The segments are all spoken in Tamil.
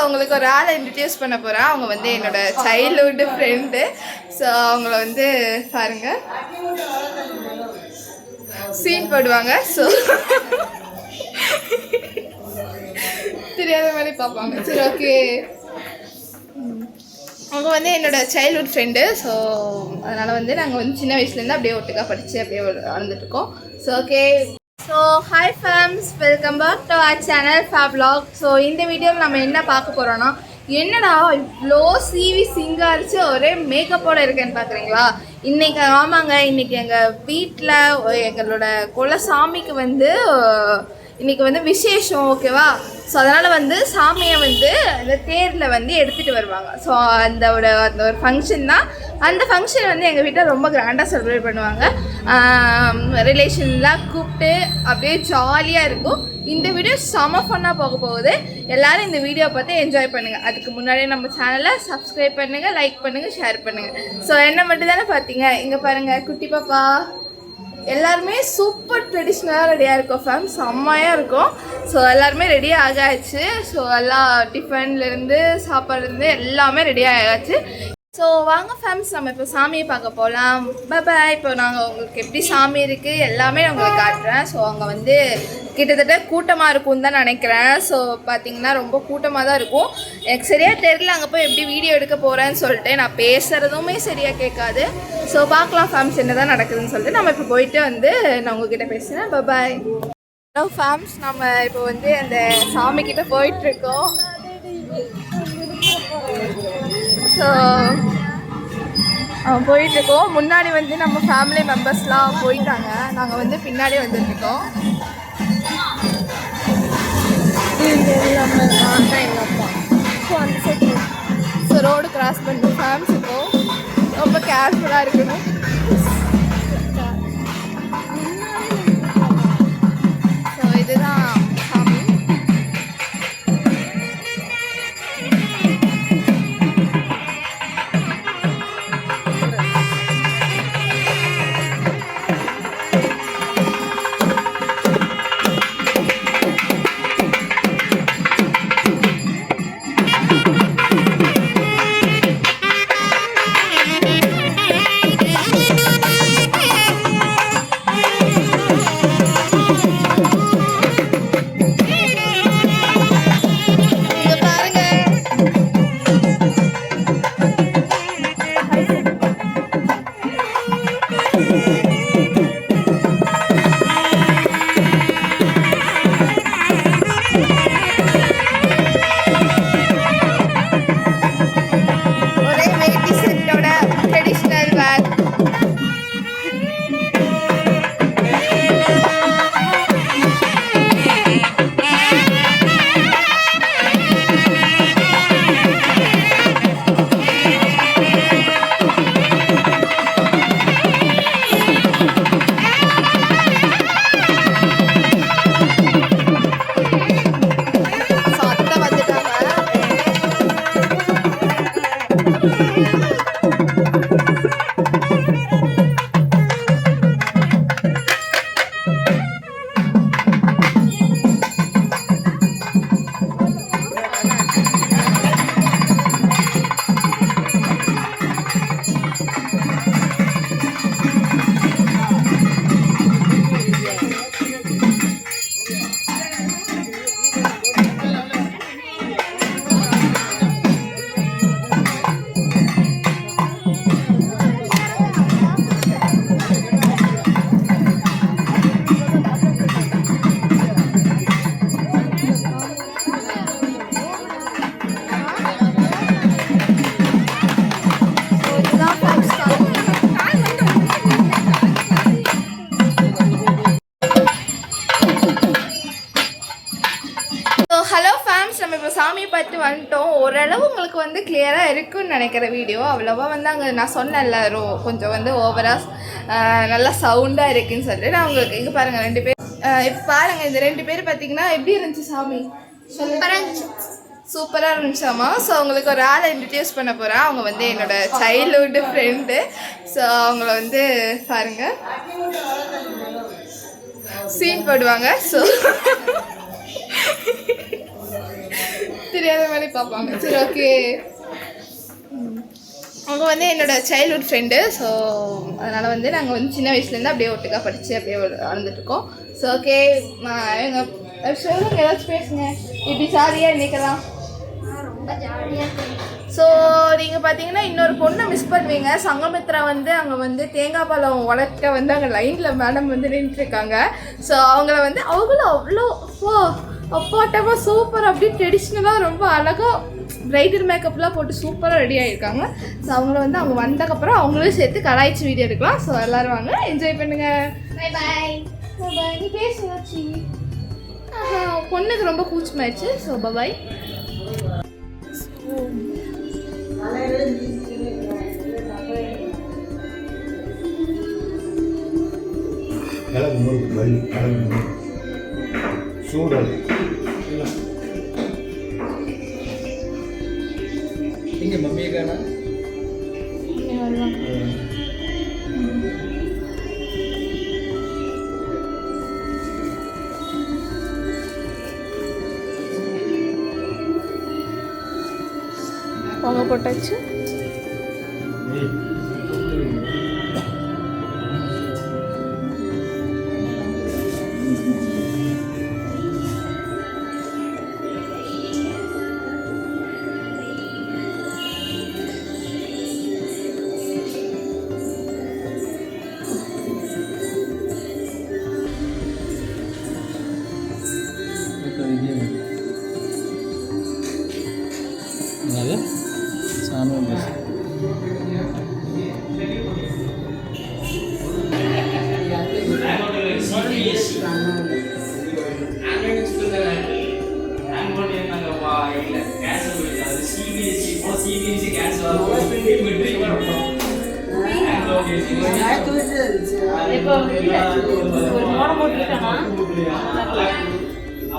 அவங்களுக்கு ஒரு ஆளை இன்ட்ரடியூஸ் பண்ண போகிறேன் அவங்க வந்து என்னோட சைல்ட்ஹுட் ஃப்ரெண்டு ஸோ அவங்கள வந்து பாருங்க. சீன் போடுவாங்க. ஸோ தெரியாத மாதிரி பார்ப்பாங்க. சரி ஓகே அவங்க வந்து என்னோட சைல்ட்ஹுட் ஃப்ரெண்டு ஸோ அதனால் வந்து நாங்கள் வந்து சின்ன வயசுலேருந்து அப்படியே ஒட்டுக்காக படித்து அப்படியே வளர்ந்துட்டுருக்கோம் so okay so hi fams welcome back to our channel ஃபேப்லாக் so இந்த வீடியோவில் நம்ம என்ன பார்க்க போகிறோன்னா என்னடா இவ்வளோ சிவி சிங்காரிச்சு ஒரே மேக்கப்போட இருக்கேன்னு பார்க்குறீங்களா இன்னைக்கு ஆமாங்க இன்னைக்கு எங்கள் வீட்டில் எங்களோட குலசாமிக்கு வந்து இன்னைக்கு வந்து விசேஷம் ஓகேவா? ஸோ அதனால் வந்து சாமியை வந்து அந்த தேரில் வந்து எடுத்துகிட்டு வருவாங்க. ஸோ அந்த ஒரு அந்த ஒரு ஃபங்க்ஷன் தான். அந்த ஃபங்க்ஷன் வந்து எங்கள் வீட்டில் ரொம்ப கிராண்டாக செலிப்ரேட் பண்ணுவாங்க. ரிலேஷன்லாம் கூப்பிட்டு அப்படியே ஜாலியாக இருக்கும். இந்த வீடியோ செம ஃபன்னாக போக போகுது. எல்லாரும் இந்த வீடியோ பார்த்து என்ஜாய் பண்ணுங்கள் அதுக்கு முன்னாடியே நம்ம சேனலை சப்ஸ்கிரைப் பண்ணுங்கள் லைக் பண்ணுங்கள் ஷேர் பண்ணுங்கள் ஸோ என்ன மட்டும் தானே பார்த்தீங்க? இங்கே பாருங்கள் குட்டி பாப்பா. எல்லாருமே சூப்பர் ட்ரெடிஷ்னலாக ரெடியாக இருக்கும் ஃபேம் செம்மையாக இருக்கும். ஸோ எல்லாருமே ரெடி ஆகாச்சு. ஸோ எல்லாம் டிஃபன்லேருந்து சாப்பாடுலேருந்து எல்லாமே ரெடி ஆகாச்சு ஸோ வாங்க ஃபேம்ஸ் நம்ம இப்போ சாமியை பார்க்க போகலாம் பாய் இப்போ நாங்கள் உங்களுக்கு எப்படி சாமி இருக்குது எல்லாமே நான் உங்களுக்கு காட்டுறேன். ஸோ அங்கே வந்து கிட்டத்தட்ட கூட்டமாக இருக்கும்னு தான் நினைக்கிறேன். ஸோ பார்த்தீங்கன்னா ரொம்ப கூட்டமாக தான் இருக்கும். எனக்கு சரியாக தெரில அங்கே போய் எப்படி வீடியோ எடுக்க போகிறேன்னு சொல்லிட்டு. நான் பேசுகிறதுமே சரியாக கேட்காது. ஸோ பார்க்கலாம் ஃபேம்ஸ் என்ன தான் நடக்குதுன்னு சொல்லிட்டு. நம்ம இப்போ போயிட்டு வந்து நான் உங்ககிட்ட பேசுகிறேன் பாய் ஹலோ ஃபேம்ஸ் நம்ம இப்போ வந்து அந்த சாமி போயிட்டுருக்கோம் ஸோ போயிட்டுருக்கோம். முன்னாடி வந்து நம்ம ஃபேமிலி மெம்பர்ஸ்லாம் போயிட்டாங்க. நாங்கள் வந்து பின்னாடி வந்துட்டுருக்கோம். ஸோ ரோடு கிராஸ் பண்ணணும். ஃபேம்ஸ் இப்போ. ரொம்ப கேர்ஃபுல்லாக இருக்கணும். நினைக்கிற வீடியோ அவ்வளோவா வந்து அங்கே நான் சொன்னேன்ல ரோ கொஞ்சம் வந்து ஓவராக நல்லா சவுண்டாக இருக்குன்னு சொல்லிட்டு. நான் உங்களுக்கு இங்கே பாருங்கள் ரெண்டு பேர் இப்போ பாருங்கள் இந்த ரெண்டு பேர் பார்த்தீங்கன்னா எப்படி இருந்துச்சு சாமி? சூப்பராக இருந்துச்சு. சூப்பராக இருந்துச்சாமா ஸோ அவங்களுக்கு ஒரு ஆளை இன்ட்ரடியூஸ் பண்ண போகிறேன் அவங்க வந்து என்னோட சைல்ட்ஹுட் ஃப்ரெண்டு ஸோ அவங்கள வந்து பாருங்கள் சீன் போடுவாங்க. ஸோ தெரியாது தெரியாத மாதிரி பார்ப்பாங்க. சரி ஓகே அவங்க வந்து என்னோட சைல்ட்ஹுட் ஃப்ரெண்டு ஸோ அதனால் வந்து நாங்கள் வந்து சின்ன வயசுலேருந்து அப்படியே ஒட்டுக்கா படித்து அப்படியே வளர்ந்துட்டுருக்கோம். ஸோ ஓகே எங்கள் சொல்லுங்க ஏதாச்சும் பேசுங்க. இப்படி சாரியாக இன்னைக்கெல்லாம் ரொம்ப ஜாலியாக ஸோ நீங்கள் பார்த்தீங்கன்னா இன்னொரு பொண்ணை மிஸ் பண்ணுவீங்க. சங்கமித்ரா வந்து அங்கே வந்து தேங்காய் பழம் உடைக்க வந்து அங்கே லைனில் மேடம் வந்து நின்றுருக்காங்க ஸோ அவங்கள வந்து அவங்களும் அவ்வளோ அப்போ அப்பாட்டமாக சூப்பர் அப்படியே ட்ரெடிஷ்னலாக ரொம்ப அழகாக பிரைடல் மேக்கப்லாம் போட்டு சூப்பராக ரெடி ஆகிருக்காங்க ஸோ அவங்கள வந்து அவங்க வந்தக்கப்புறம் அவங்களும் சேர்த்து கலாய்ச்சி வீடியோ எடுக்கலாம். ஸோ எல்லோரும் வாங்க என்ஜாய் பண்ணுங்கள் பை பாய் பாய் நீ பேசுனாச்சி ஆஹா பொண்ணுக்கு ரொம்ப கூச்சமாயிடுச்சு ஸோ பபாய் கிழக்கு முறுக்கு இங்க மம்மியை காணா பொங்க போட்டாச்சு.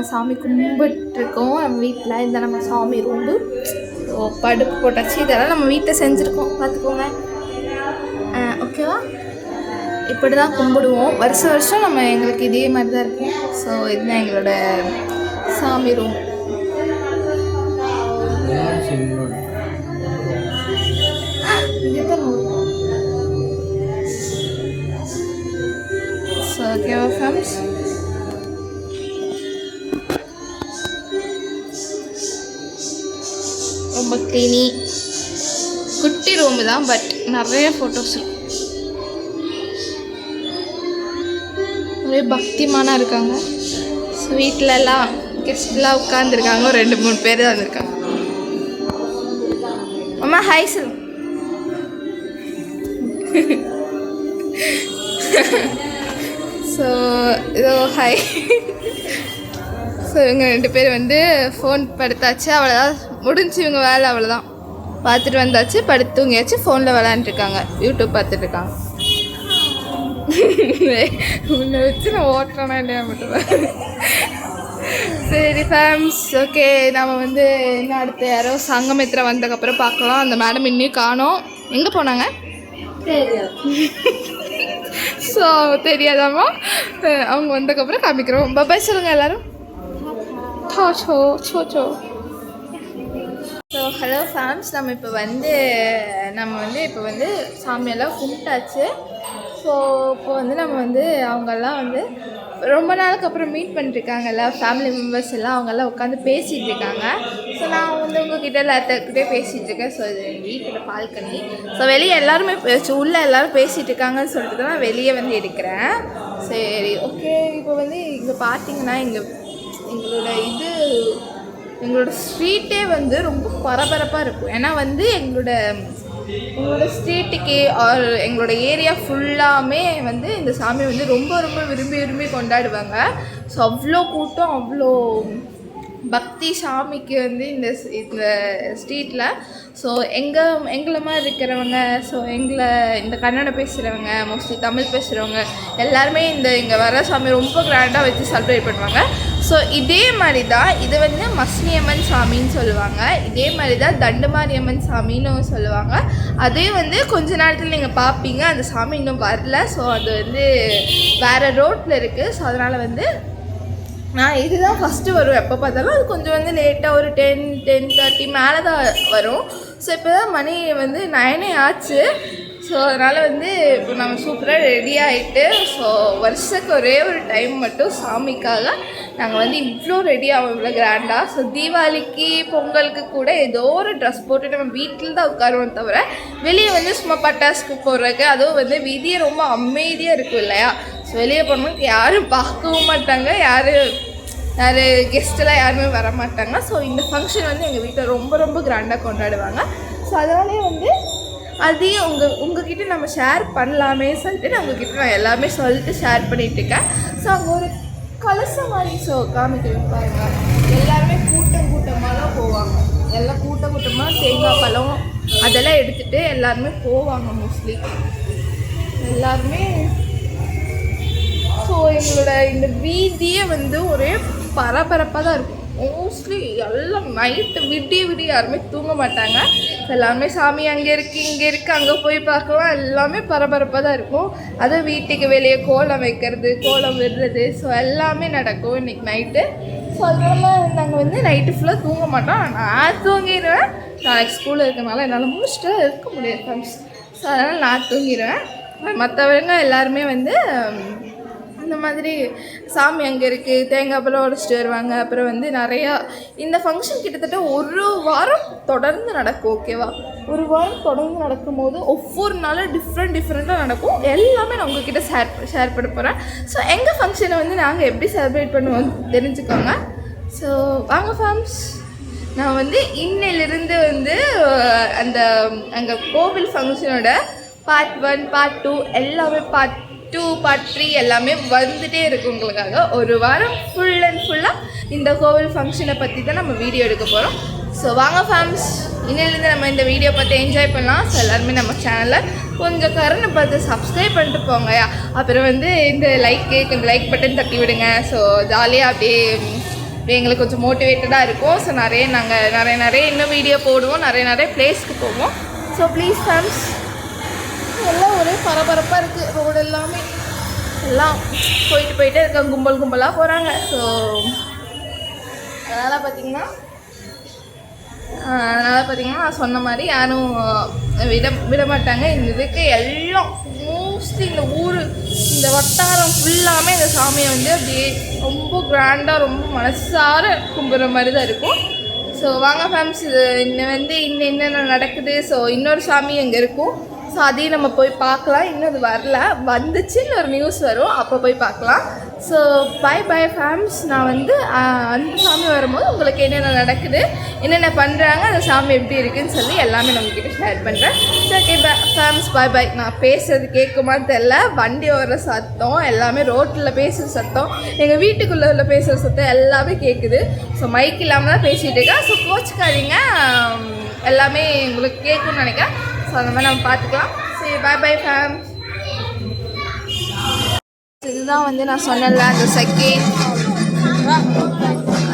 நாங்கள் சாமி கும்பிட்டுருக்கோம். நம்ம வீட்டில் இந்த நம்ம சாமி ரூம்பு ஸோ படுப்பு போட்டாச்சு. இதெல்லாம் நம்ம வீட்டில் செஞ்சுருக்கோம். பார்த்துக்கோங்க. ஓகேவா இப்படி தான் கும்பிடுவோம். வருஷ வருஷம் நம்ம எங்களுக்கு இதே மாதிரி தான் இருக்கும். ஸோ இதுதான் எங்களோட சாமி ரூம் ஸோ ஓகேவா ஃபேம்ஸ் க்ளீனி குட்டி ரூமு தான் பட் நிறைய ஃபோட்டோஸ் இருக்கும் ஒரே பக்திமானா இருக்காங்க. ஸோ வீட்டிலலாம் கெஸ்ட்லாம் உட்காந்துருக்காங்க ஒரு ரெண்டு மூணு பேர் தான் வந்திருக்காங்க அம்மா ஹாய் சொல் ஸோ இதோ ஹாய் ஸோ இவங்க ரெண்டு பேர் வந்து ஃபோன் படுத்தாச்சு. அவ்வளோதான் முடிஞ்சு இவங்க வேலை அவ்வளோதான் பார்த்துட்டு வந்தாச்சு படுத்து தூங்கியாச்சு ஃபோனில் விளையாண்டுருக்காங்க. யூடியூப் பார்த்துட்டு இருக்காங்க. உன்னை வச்சு நான் ஓட்டுறேனா இல்லையா மட்டும்? சரி ஃபேம்ஸ் ஓகே நம்ம வந்து இன்னும் அடுத்து யாரோ சங்கமித்ரா வந்ததுக்கப்புறம் பார்க்கலாம். அந்த மேடம் இன்னும் காணோம். எங்கே போனாங்க? ஸோ தெரியாதாம்மா? அஹ் அவங்க வந்ததுக்கப்புறம் காமிக்கிறோம். பபாய் சொல்லுங்கள் எல்லாரும். So so so so so hello fams நம்ம இப்போ வந்து நம்ம வந்து இப்போ வந்து சாமியெல்லாம் கும்பிட்டாச்சு. ஸோ இப்போ வந்து நம்ம வந்து அவங்கெல்லாம் வந்து ரொம்ப நாளுக்கு அப்புறம் மீட் பண்ணிட்டுருக்காங்கல்ல ஃபேமிலி மெம்பர்ஸ் எல்லாம் அவங்கெல்லாம் உட்காந்து பேசிகிட்டு இருக்காங்க ஸோ நான் வந்து உங்ககிட்ட எல்லாத்துக்கிட்டே பேசிகிட்டு இருக்கேன் ஸோ இது எங்கள் வீட்டில் பால்கனி. ஸோ வெளியே எல்லாருமே பேச்சு உள்ளே எல்லாரும் பேசிகிட்டு இருக்காங்கன்னு சொல்லிட்டு தான் நான் வெளியே வந்து எடுக்கிறேன். சரி ஓகே இப்போ வந்து இங்கே பார்த்தீங்கன்னா இங்கே எங்களோட இது எங்களோட ஸ்ட்ரீட்டே வந்து ரொம்ப பரபரப்பாக இருக்கும். ஏன்னா வந்து எங்களோட எங்களோட ஸ்ட்ரீட்டுக்கு ஆர் எங்களோட ஏரியா ஃபுல்லாமே வந்து இந்த சாமி வந்து ரொம்ப ரொம்ப விரும்பி விரும்பி கொண்டாடுவாங்க. ஸோ அவ்வளோ கூட்டம் அவ்வளோ பக்தி சாமிக்கு வந்து இந்த இந்த ஸ்ட்ரீட்டில் ஸோ எங்கள் எங்களை மாதிரி இருக்கிறவங்க ஸோ எங்களை இந்த கன்னடம் பேசுகிறவங்க மோஸ்ட்லி தமிழ் பேசுகிறவங்க எல்லாருமே இந்த இங்கே வர சாமி ரொம்ப கிராண்டாக வச்சு செலிப்ரேட் பண்ணுவாங்க. ஸோ இதே மாதிரி தான் இது வந்து மஸ்னியம்மன் சாமின்னு சொல்லுவாங்க. இதே மாதிரி தான் தண்டுமாரியம்மன் சாமின்னு சொல்லுவாங்க. அதே வந்து கொஞ்ச நேரத்தில் நீங்கள் பார்ப்பீங்க அந்த சாமி இன்னும் வரல. ஸோ அது வந்து வேறு ரோட்டில் இருக்குது ஸோ அதனால் வந்து நான் இதுதான் ஃபஸ்ட்டு வரும். எப்போ பார்த்தாலும் அது கொஞ்சம் வந்து லேட்டாக ஒரு டென் டென் தேர்ட்டி மேலே தான் வரும். ஸோ இப்போ தான் மணி வந்து நைனே ஆச்சு. ஸோ அதனால் வந்து இப்போ நம்ம சூப்பராக ரெடி ஆகிட்டு ஸோ வருஷத்துக்கு ஒரே ஒரு டைம் மட்டும் சாமிக்காக நாங்கள் வந்து இவ்வளோ ரெடி ஆகும் இவ்வளோ கிராண்டாக ஸோ தீபாவளிக்கு பொங்கலுக்கு கூட ஏதோ ஒரு ட்ரெஸ் போட்டு நம்ம வீட்டில் தான் உட்காருவோம் தவிர வெளியே வந்து சும்மா பட்டாசுக்கு போடுறதுக்கு அதுவும் வந்து விதியை ரொம்ப அமைதியாக இருக்கும் இல்லையா? ஸோ வெளியே போனோம்னா யாரும் பார்க்கவும் மாட்டாங்க யாரும் யார் கெஸ்ட்டெல்லாம் யாருமே வர மாட்டாங்க. ஸோ இந்த ஃபங்க்ஷன் வந்து எங்கள் வீட்டில் ரொம்ப ரொம்ப கிராண்டாக கொண்டாடுவாங்க. ஸோ அதனாலே வந்து அதையும் உங்கள் உங்ககிட்ட நம்ம ஷேர் பண்ணலாமே சொல்லிட்டு நான் உங்ககிட்ட நான் எல்லாமே சொல்லிட்டு ஷேர் பண்ணிகிட்டு இருக்கேன். ஸோ அங்கே ஒரு கலசம் மாதிரி ஸோ காமிக்கிறேன் பாருங்க. எல்லாருமே கூட்டம் கூட்டமாக தான் போவாங்க. எல்லாம் கூட்டம் கூட்டமாக தேங்காய் பழம் அதெல்லாம் எடுத்துகிட்டு எல்லாருமே போவாங்க மோஸ்ட்லி எல்லாருமே ஸோ எங்களோட இந்த வீதியே வந்து ஒரே பரபரப்பாக தான் இருக்கும். மோஸ்ட்லி எல்லாம் நைட்டு விடிய விடிய யாருமே தூங்க மாட்டாங்க. எல்லாருமே சாமி அங்கே இருக்குது இங்கே இருக்குது அங்கே போய் பார்க்கலாம் எல்லாமே பரபரப்பாக தான் இருக்கும். அதுவும் வீட்டுக்கு வெளியே கோலம் வைக்கிறது கோலம் விடுறது ஸோ எல்லாமே நடக்கும் இன்னைக்கு நைட்டு ஸோ அதனால நாங்கள் வந்து நைட்டு ஃபுல்லாக தூங்க மாட்டோம். நான் தூங்கிடுவேன் நாளைக்கு ஸ்கூலில் இருக்கனால என்னால் முடிச்சுட்டு இருக்க முடியாது ஃப்ரெண்ட்ஸ் ஸோ அதனால் நான் தூங்கிடுவேன் மற்றவங்க எல்லாருமே வந்து இந்த மாதிரி சாமி அங்கே இருக்குது தேங்காய் பழம் உடச்சிட்டு வருவாங்க. அப்புறம் வந்து நிறையா இந்த ஃபங்க்ஷன் கிட்டத்தட்ட ஒரு வாரம் தொடர்ந்து நடக்கும் ஓகேவா ஒரு வாரம் தொடர்ந்து நடக்கும்போது ஒவ்வொரு நாளும் டிஃப்ரெண்ட் டிஃப்ரெண்ட்டாக நடக்கும். எல்லாமே நான் உங்ககிட்ட ஷேர் ஷேர் பண்ண போகிறேன் ஸோ எங்கள் ஃபங்க்ஷனை வந்து நாங்கள் எப்படி செலிப்ரேட் பண்ணுவோம் தெரிஞ்சுக்கோங்க. ஸோ வாங்க ஃபேம்ஸ் நான் வந்து இன்னிலிருந்து வந்து அந்த அங்கே கோவில் ஃபங்க்ஷனோட பார்ட் ஒன் பார்ட் டூ எல்லாமே பார்ட் டூ பார்ட் த்ரீ எல்லாமே வந்துட்டே இருக்கு உங்களுக்காக. ஒரு வாரம் ஃபுல் அண்ட் ஃபுல்லாக இந்த கோவில் ஃபங்க்ஷனை பற்றி தான் நம்ம வீடியோ எடுக்க போகிறோம் ஸோ வாங்க ஃபேம்ஸ் இன்னிலேருந்து நம்ம இந்த வீடியோ பார்த்து என்ஜாய் பண்ணலாம். ஸோ எல்லாருமே நம்ம சேனலில் கொஞ்சம் கருணை பார்த்து சப்ஸ்கிரைப் பண்ணிட்டு போங்க. அப்புறம் வந்து இந்த லைக்கு கொஞ்சம் லைக் பட்டன் தட்டி விடுங்க. ஸோ ஜாலியாக அப்படியே அப்படியே எங்களுக்கு கொஞ்சம் மோட்டிவேட்டடாக இருக்கும். ஸோ நிறைய நாங்கள் நிறைய நிறைய இன்னும் வீடியோ போடுவோம். நிறைய நிறைய பிளேஸ்க்கு போவோம். ஸோ ப்ளீஸ் ஃபேம்ஸ் எல்லாம் ஒரே பரபரப்பாக இருக்குது ரோடு எல்லாமே எல்லாம் போயிட்டு போயிட்டே இருக்காங்க கும்பல் கும்பலாக போகிறாங்க ஸோ அதனால் பார்த்திங்கன்னா அதனால் பார்த்தீங்கன்னா நான் சொன்ன மாதிரி யாரும் விட விட மாட்டாங்க. இந்த இதுக்கு எல்லாம் மோஸ்ட்லி இந்த ஊர் இந்த வட்டாரம் ஃபுல்லாமே இந்த சாமியை வந்து அப்படியே ரொம்ப கிராண்டாக ரொம்ப மனசார கும்பிட்ற மாதிரி தான் இருக்கும். ஸோ வாங்க ஃபேம்ஸ் இது இன்னும் வந்து இன்னும் என்னென்ன நடக்குது? ஸோ இன்னொரு சாமி அங்கே இருக்கும்? ஸோ அதையும் நம்ம போய் பார்க்கலாம். இன்னும் அது வரல. வந்துச்சுன்னு ஒரு நியூஸ் வரும். அப்போ போய் பார்க்கலாம். ஸோ பை பை ஃபேம்ஸ் நான் வந்து அந்த சாமி வரும்போது உங்களுக்கு என்னென்ன நடக்குது என்னென்ன பண்ணுறாங்க அந்த சாமி எப்படி இருக்குன்னு சொல்லி எல்லாமே நம்ம கிட்ட ஷேர் பண்ணுறேன் ஓகே ஃபேம்ஸ் பை பை நான் பேசுறது கேட்குமான்னு தெரில வண்டி ஓடுற சத்தம் எல்லாமே ரோட்டில் பேசுகிற சத்தம் எங்கள் வீட்டுக்குள்ளே உள்ள பேசுகிற சத்தம் எல்லாமே கேட்குது ஸோ மைக் இல்லாமல் தான் பேசிகிட்டு இருக்கேன். ஸோ கோச்சுக்காதீங்க. எல்லாமே உங்களுக்கு கேட்கும்னு நினைக்கிறேன். ஸோ அந்த மாதிரி நம்ம பார்த்துக்கலாம். சரி பாய் பாய் ஃபேம் இதுதான் வந்து நான் சொன்னல அந்த செகண்ட்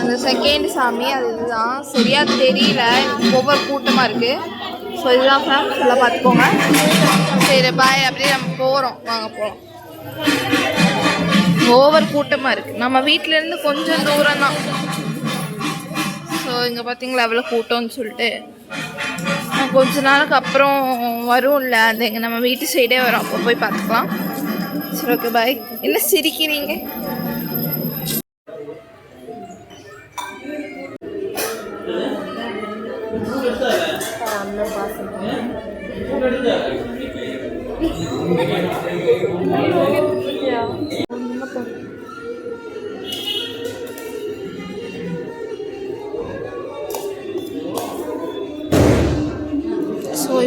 அந்த செகண்ட் சாமி அது இதுதான். சரியாக தெரியல. ஒவ்வொரு கூட்டமாக இருக்குது ஸோ இதுதான் ஃபேம் எல்லாம் பார்த்துக்கோங்க. சரி பாய் அப்படியே நம்ம போகிறோம் வாங்க போகிறோம் ஓவர் கூட்டமாக இருக்குது நம்ம வீட்டிலேருந்து கொஞ்சம் தூரம் தான். ஸோ இங்கே பார்த்தீங்களா எவ்வளோ கூட்டம்னு சொல்லிட்டு. கொஞ்ச நாளுக்கு அப்புறம் வரும்ல அந்த எங்கள் நம்ம வீட்டு சைடே வரும். அப்போ போய் பார்த்துக்கலாம். சரி ஓகே பாய் என்ன சிரிக்கிறீங்க?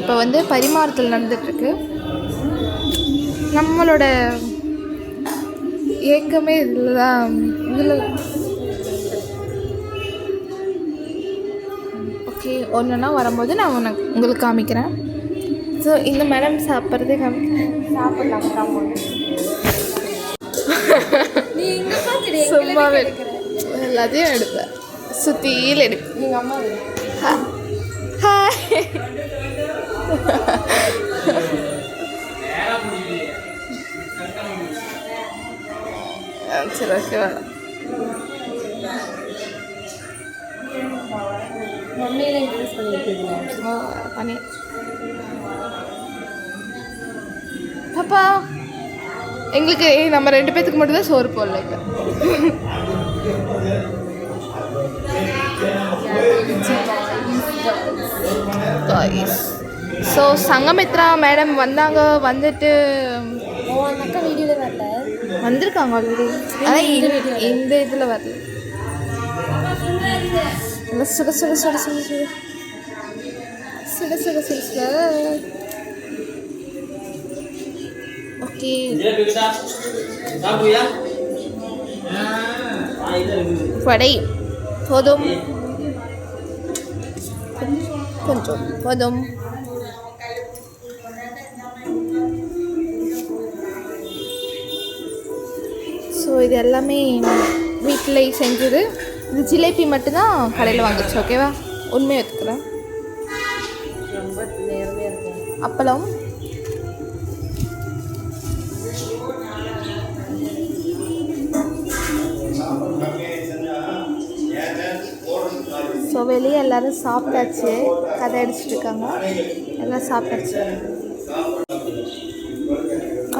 இப்போ வந்து பரிமாறுதல் நடந்துட்டுருக்கு நம்மளோட ஏக்கமே இதில் தான் இதில் ஓகே ஒன்றுனா வரும்போது நான் உனக்கு உங்களுக்கு காமிக்கிறேன். ஸோ இந்த மேடம் சாப்பிட்றதே காமிக்கிறேன் சாப்பிடலாம் சும்மாவே எல்லாத்தையும் எடுப்பேன். சுற்றியில் எடுப்பேன். எங்கள் அம்மா ஹாய். சரி ஓகே வேணாம் மம்மியில பண்ணி. பாப்பா எங்களுக்கு நம்ம ரெண்டு பேத்துக்கு மட்டும் தான் சோறு போடல இப்போ ஸோ சங்கமித்ரா மேடம் வந்தாங்க வந்துட்டு வந்திருக்காங்க ஆல்ரெடி ஆனால் இந்த- இதில் வரல. நல்லா சுட சுட சுட சுட சுட. சுட சுட சுட சுட. ஓகே வடை. போதும். கொஞ்சம் போதும் இது எல்லாமே வீட்டில் செஞ்சது. இது ஜிலேபி மட்டும்தான் கடையில் வாங்கிச்சு ஓகேவா? உண்மையை எடுத்துக்கிறேன் அப்பளம். ஸோ வெளியே எல்லாரும் சாப்பிட்டாச்சு. கதை அடிச்சுட்டு இருக்காங்க. எல்லாம் சாப்பிட்டாச்சு.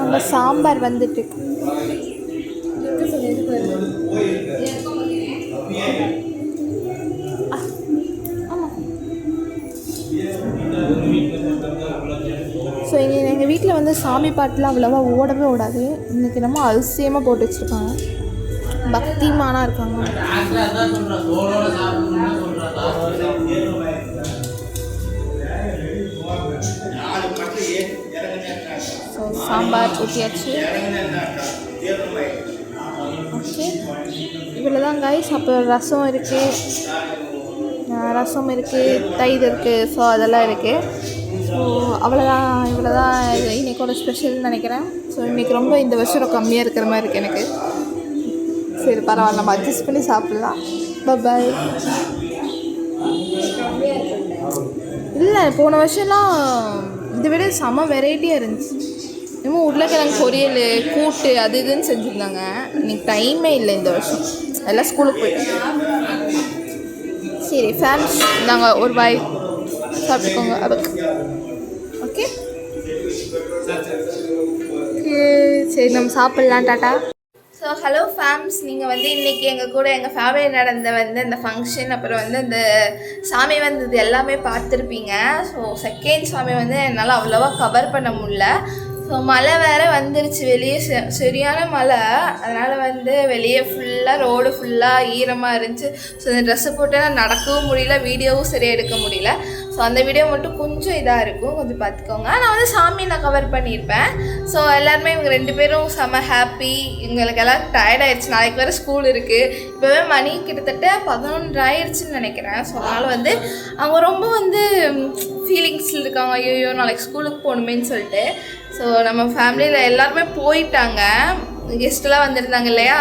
அங்கே சாம்பார் வந்துட்டு. சாமி பாட்டுலாம் அவ்வளோவா ஓடவே ஓடாது. இன்னைக்கு நம்ம அதிசயமாக போட்டு வச்சுருக்காங்க. பக்திமானாக இருக்காங்க. ஸோ சாம்பார் ஊற்றியாச்சு ஓகே இவ்வளோ தான் காய்ஸ் அப்புறம் ரசம் இருக்குது ரசம் இருக்குது தயிர் இருக்குது ஸோ அதெல்லாம் இருக்குது ஸோ அவ்வளோதான் இவ்வளோ தான் இன்றைக்கோட ஸ்பெஷல்னு நினைக்கிறேன். ஸோ இன்றைக்கி ரொம்ப இந்த வருஷம் கம்மியாக இருக்கிற மாதிரி இருக்குது எனக்கு. சரி பரவாயில்ல. நம்ம அட்ஜஸ்ட் பண்ணி சாப்பிட்லாம். பாய் இல்லை போன வருஷம்லாம் இதை விட செம வெரைட்டியாக இருந்துச்சு. இன்னமும் உருளைக்கிழங்கு பொரியல் கூட்டு அது இதுன்னு செஞ்சுருந்தாங்க. இன்னைக்கு டைமே இல்லை இந்த வருஷம். எல்லாம் ஸ்கூலுக்கு போயிட்டாங்க சரி ஃபேன்ஸ் நாங்கள் ஒரு பாய் சாப்பிட்டுக்கோங்க அதுக்கு. சரி நம்ம சாப்பிட்லாம் டாட்டா ஸோ ஹலோ ஃபேம்ஸ் நீங்கள் வந்து இன்றைக்கி எங்கள் கூட எங்கள் ஃபேமிலி நடந்த வந்து இந்த ஃபங்க்ஷன் அப்புறம் வந்து இந்த சாமி வந்தது எல்லாமே பார்த்துருப்பீங்க. ஸோ செகண்ட் சாமி வந்து என்னால் அவ்வளோவா கவர் பண்ண முடில ஸோ மழை வேறு வந்துருச்சு. வெளியே சரியான மழை. அதனால் வந்து வெளியே ஃபுல்லாக ரோடு ஃபுல்லாக ஈரமாக இருந்துச்சு. ஸோ இந்த ட்ரெஸ்ஸு போட்டு நான் நடக்கவும் முடியல வீடியோவும் சரியாக எடுக்க முடியல. ஸோ அந்த வீடியோ மட்டும் கொஞ்சம் இதாக இருக்கும். கொஞ்சம் பார்த்துக்கோங்க நான் வந்து சாமி நான் கவர் பண்ணியிருப்பேன் ஸோ எல்லாருமே இவங்க ரெண்டு பேரும் செம ஹாப்பி இவங்களுக்கு எல்லாம் டயர்ட் ஆயிடுச்சு நாளைக்கு வேறு ஸ்கூல் இருக்குது இப்போவே மணி கிட்டத்தட்ட பதினொன்று ஆயிடுச்சுன்னு நினைக்கிறேன். ஸோ அதனால் வந்து அவங்க ரொம்ப வந்து ஃபீலிங்ஸில் இருக்காங்க. ஐயோ நாளைக்கு ஸ்கூலுக்கு போகணுமேன்னு சொல்லிட்டு. ஸோ நம்ம ஃபேமிலியில் எல்லாருமே போயிட்டாங்க. கெஸ்ட்லாம் வந்திருந்தாங்க இல்லையா?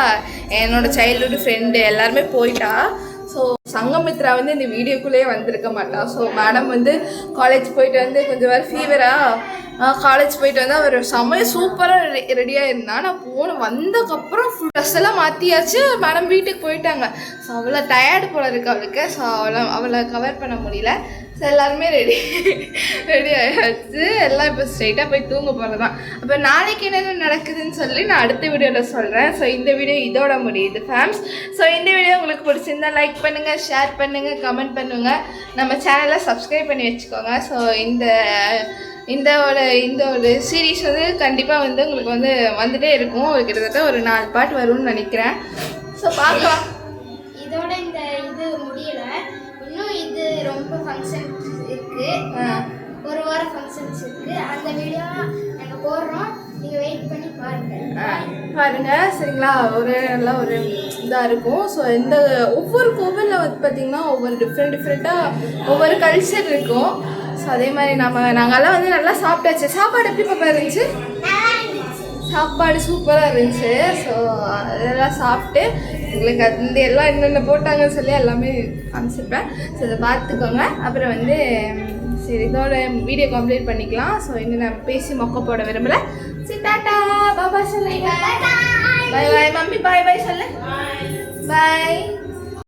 என்னோட சைல்டுஹுட் ஃப்ரெண்டு எல்லாருமே போயிட்டா. ஸோ சங்கமித்ரா வந்து இந்த வீடியோக்குள்ளேயே வந்திருக்க மாட்டா. ஸோ மேடம் வந்து காலேஜ் போயிட்டு வந்து கொஞ்சம் வேறு ஃபீவராக காலேஜ் போயிட்டு வந்து அவர் செம்ம சூப்பராக ரெடியாக இருந்தா நான் போன வந்ததுக்கப்புறம் ஃபுல் ட்ரெஸ் எல்லாம் மாற்றியாச்சு மேடம் வீட்டுக்கு போயிட்டாங்க. ஸோ அவ்வளோ டயர்டு போல இருக்கு அவளுக்கு. ஸோ அவளை அவளை கவர் பண்ண முடியல. ஸோ எல்லாருமே ரெடி ரெடி ஆயாச்சு. எல்லாம் இப்போ ஸ்ட்ரைட்டாக போய் தூங்க போகிறது தான் அப்போ நாளைக்கு என்னென்ன நடக்குதுன்னு சொல்லி நான் அடுத்த வீடியோவில் சொல்கிறேன் ஸோ இந்த வீடியோ இதோட முடியுது ஃபேம்ஸ் ஸோ இந்த வீடியோ உங்களுக்கு பிடிச்சிருந்தா லைக் பண்ணுங்கள் ஷேர் பண்ணுங்கள் கமெண்ட் பண்ணுங்கள் நம்ம சேனலை சப்ஸ்கிரைப் பண்ணி வச்சுக்கோங்க. ஸோ இந்த இந்த ஒரு இந்த ஒரு சீரீஸ் வந்து கண்டிப்பாக வந்து உங்களுக்கு வந்து வந்துகிட்டே இருக்கும். ஒரு கிட்டத்தட்ட ஒரு நாலு பாட்டு வரும்னு நினைக்கிறேன். ஸோ பார்க்கலாம். இதோட இந்த ரொம்ப ஃபங்க்ஷன்ஸ் இருக்கு. ஒரு வாரம் ஃபங்க்ஷன்ஸ் இருக்கு. அந்த வீடியோ நாங்க போடுறோம். நீங்க வெயிட் பண்ணி பாருங்க. பாருங்க. சரிங்களா? ஒரு நல்லா ஒரு இதாக இருக்கும். ஸோ இந்த ஒவ்வொரு கோவிலில் வந்து பார்த்தீங்கன்னா ஒவ்வொரு டிஃப்ரெண்ட் டிஃப்ரெண்ட்டாக ஒவ்வொரு கல்ச்சர் இருக்கும். ஸோ அதே மாதிரி நம்ம நாங்கெல்லாம் வந்து நல்லா சாப்பிட்டாச்சு. சாப்பாடு எப்படி பாப்பா இருந்துச்சு? சாப்பாடு சூப்பராக இருந்துச்சு. ஸோ அதெல்லாம் சாப்பிட்டு எங்களுக்கு அந்த எல்லாம் என்னென்ன போட்டாங்கன்னு சொல்லி எல்லாமே காமிச்சிருப்பேன். ஸோ இதை பார்த்துக்கோங்க. அப்புறம் வந்து சரி இதோட வீடியோ கம்ப்ளீட் பண்ணிக்கலாம். ஸோ இன்னும் நான் பேசி மொக்க போட விரும்பல. சரி டாட்டா பாபா சொல்லுங்க. பாய் பாய் மம்மி. பாய் பாய் சொல்லு பாய்